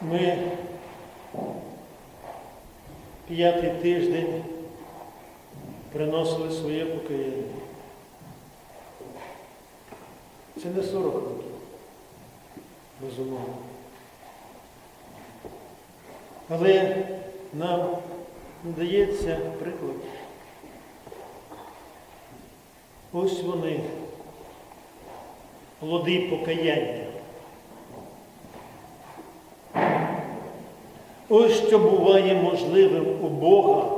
Ми п'ятий тиждень приносили своє покаяння. Це не 40 років, безумовно. Але нам дається приклад. Ось вони, плоди покаяння. Ось що буває можливим у Бога,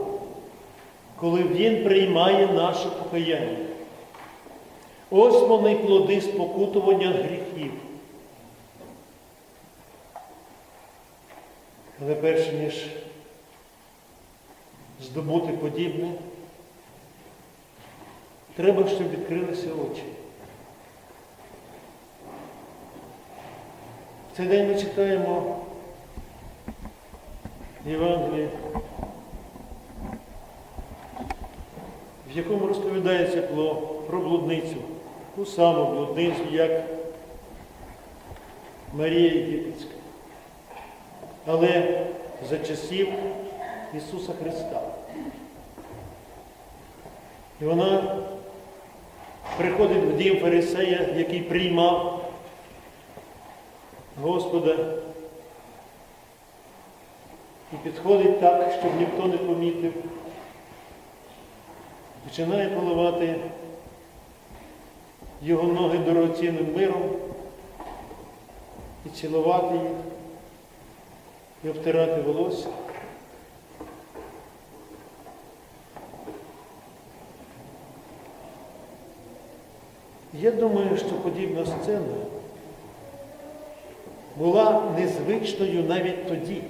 коли Він приймає наше покаяння. Ось вони плоди спокутування гріхів. Але перш ніж здобути подібне, треба, щоб відкрилися очі. В цей день ми читаємо Євангелії, в якому розповідається про, про блудницю, ту саму блудницю, як Марія Єгипетська. Але за часів Ісуса Христа. І вона приходить в дім Фарисея, який приймав Господа і підходить так, щоб ніхто не помітив. Починає поливати його ноги дорогоцінним миром і цілувати їх, і обтирати волосся. Я думаю, що подібна сцена була незвичною навіть тоді.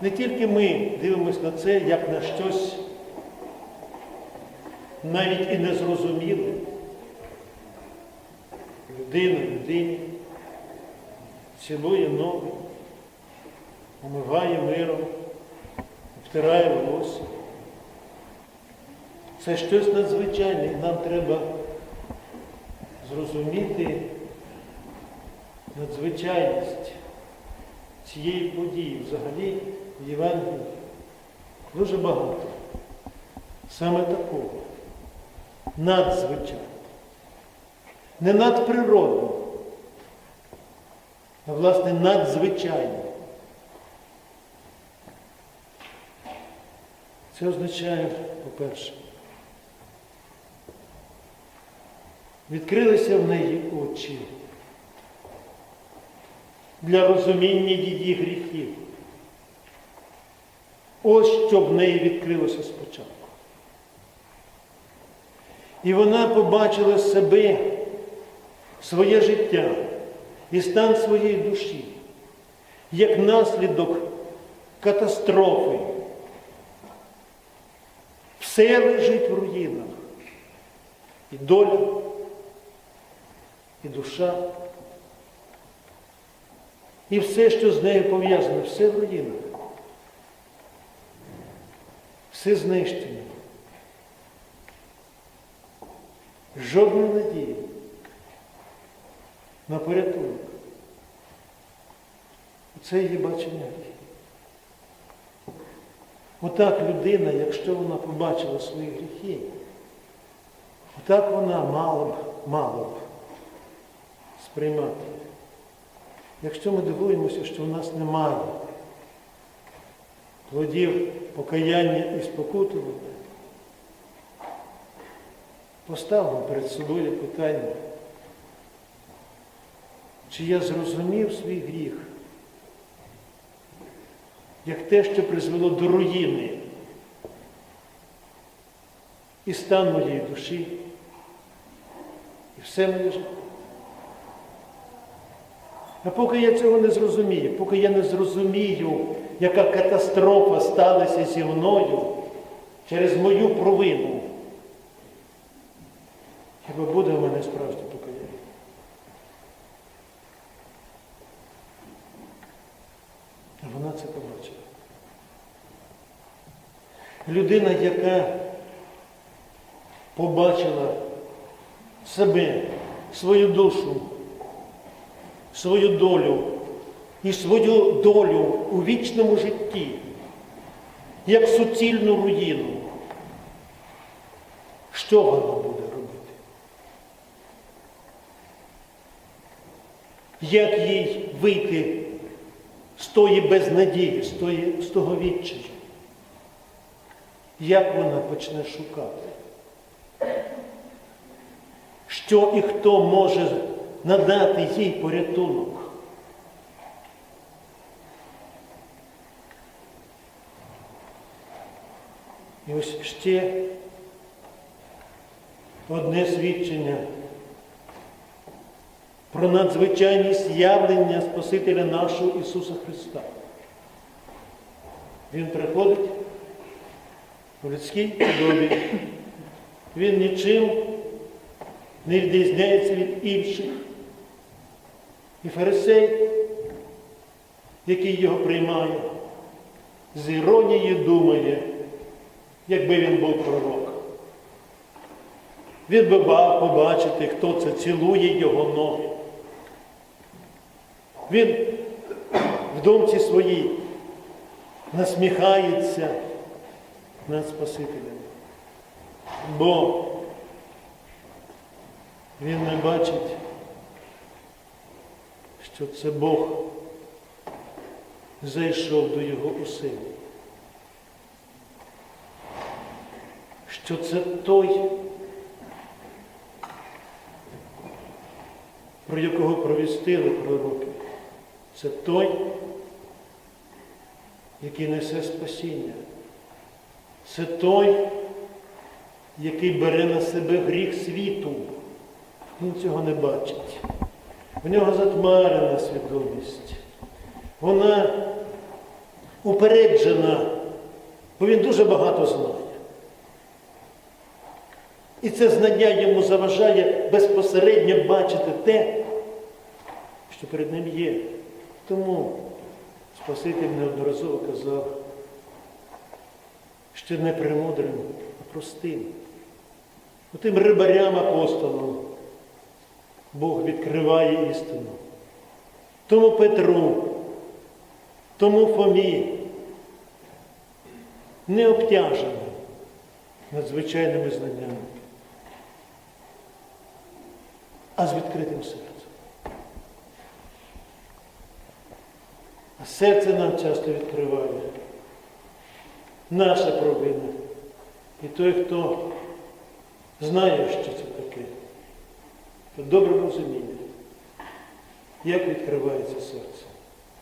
Не тільки ми дивимося на це, як на щось навіть і незрозуміле. Людина людині цілує ноги, омиває миром, втирає волосся. Це щось надзвичайне, нам треба зрозуміти надзвичайність цієї події взагалі в Євангелії дуже багато. Саме такого. Надзвичайно. Не надприродно, а власне надзвичайно. Це означає, по-перше, відкрилися в неї очі для розуміння її гріхів. Ось що в неї відкрилося спочатку. І вона побачила себе, своє життя і стан своєї душі, як наслідок катастрофи. Все лежить в руїнах. І доля, і душа, і все, що з нею пов'язано, все в руїнах. Все знищено. Жодної надії на порятунок. Це її бачення. Отак людина, якщо вона побачила свої гріхи, отак вона мала б, мала б сприймати. Якщо ми дивуємося, що в нас немає плодів покаяння і спокутування, поставимо перед собою питання, чи я зрозумів свій гріх, як те, що призвело до руїни і стан моєї душі, і все моє життя. А поки я цього не зрозумію, поки я не зрозумію, яка катастрофа сталася зі мною через мою провину, хіба буде в мене справжнє покаяння? Вона це побачила. Людина, яка побачила себе, свою душу, свою долю і свою долю у вічному житті, як суцільну руїну, що вона буде робити? Як їй вийти з тої безнадії, з, тої, з того відчаю? Як вона почне шукати? Що і хто може надати їй порятунок? І ось ще одне свідчення про надзвичайність явлення Спасителя нашого Ісуса Христа. Він приходить у людській подобі. Він нічим не відрізняється від інших. І фарисей, який його приймає, з іронією думає, якби він був пророк. Він би бав побачити, хто це цілує його ноги. Він в думці своїй насміхається над Спасителем. Бо він не бачить, що це Бог зайшов до його оселі. Що це той, про якого провістили пророки. Це той, який несе спасіння. Це той, який бере на себе гріх світу. Він цього не бачить. У нього затмарена свідомість. Вона упереджена, бо він дуже багато знає. І це знання йому заважає безпосередньо бачити те, що перед ним є. Тому Спаситель неодноразово казав, що не премудрим, а простим. Тим рибарям апостолам Бог відкриває істину. Тому Петру, тому Фомі не обтяжені надзвичайними знаннями, а з відкритим серцем. А серце нам часто відкриває. Наша провина. І той, хто знає, що це таке, то доброму розумінні, як відкривається серце.